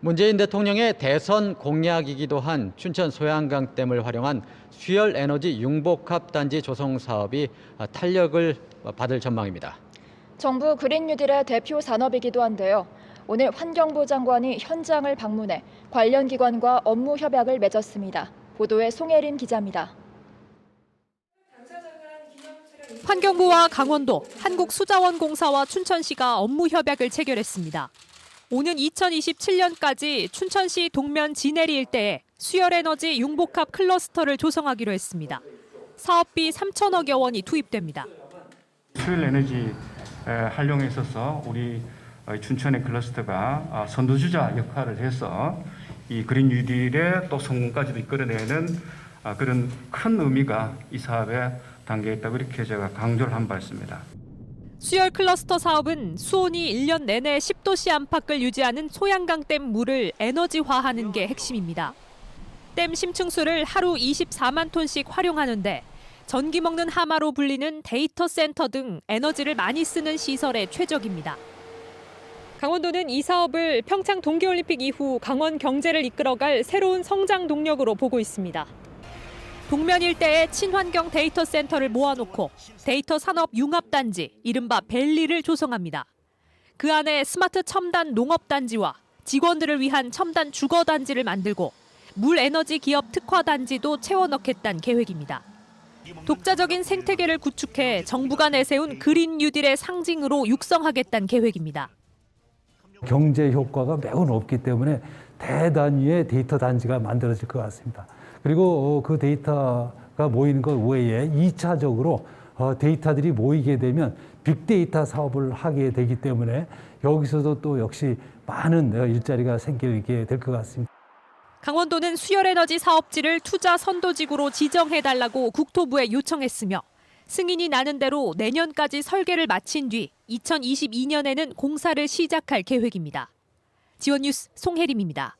문재인 대통령의 대선 공약이기도 한 춘천 소양강댐을 활용한 수열 에너지 융복합 단지 조성 사업이 탄력을 받을 전망입니다. 정부 그린 뉴딜의 대표 산업이기도 한데요. 오늘 환경부 장관이 현장을 방문해 관련 기관과 업무 협약을 맺었습니다. 보도에 송혜린 기자입니다. 환경부와 강원도, 한국수자원공사와 춘천시가 업무 협약을 체결했습니다. 오는 2027년까지 춘천시 동면 진해리 일대에 수열에너지 융복합 클러스터를 조성하기로 했습니다. 사업비 3천억여 원이 투입됩니다. 수일 에너지 에, 활용에 있어서 우리 어, 춘천의 클러스터가 아, 선도주자 역할을 해서 이 그린 뉴딜의 또 성공까지도 이끌어내는 아, 그런 큰 의미가 이 사업에 담겨 있다고 이렇게 제가 강조를 한 바 있습니다. 수열 클러스터 사업은 수온이 1년 내내 10도씨 안팎을 유지하는 소양강댐 물을 에너지화하는 게 핵심입니다. 댐 심층수를 하루 24만 톤씩 활용하는데 전기 먹는 하마로 불리는 데이터 센터 등 에너지를 많이 쓰는 시설에 최적입니다. 강원도는 이 사업을 평창 동계올림픽 이후 강원 경제를 이끌어갈 새로운 성장 동력으로 보고 있습니다. 동면 일대에 친환경 데이터 센터를 모아놓고 데이터 산업 융합 단지, 이른바 벨리를 조성합니다. 그 안에 스마트 첨단 농업 단지와 직원들을 위한 첨단 주거 단지를 만들고 물 에너지 기업 특화 단지도 채워 넣겠다는 계획입니다. 독자적인 생태계를 구축해 정부가 내세운 그린 뉴딜의 상징으로 육성하겠다는 계획입니다. 경제 효과가 매우 높기 때문에 대단위의 데이터 단지가 만들어질 것 같습니다. 그리고 그 데이터가 모이는 것 외에 2차적으로 데이터들이 모이게 되면 빅데이터 사업을 하게 되기 때문에 여기서도 또 역시 많은 일자리가 생기게 될 것 같습니다. 강원도는 수열에너지 사업지를 투자 선도지구로 지정해달라고 국토부에 요청했으며 승인이 나는 대로 내년까지 설계를 마친 뒤 2022년에는 공사를 시작할 계획입니다. 지원뉴스 송혜림입니다.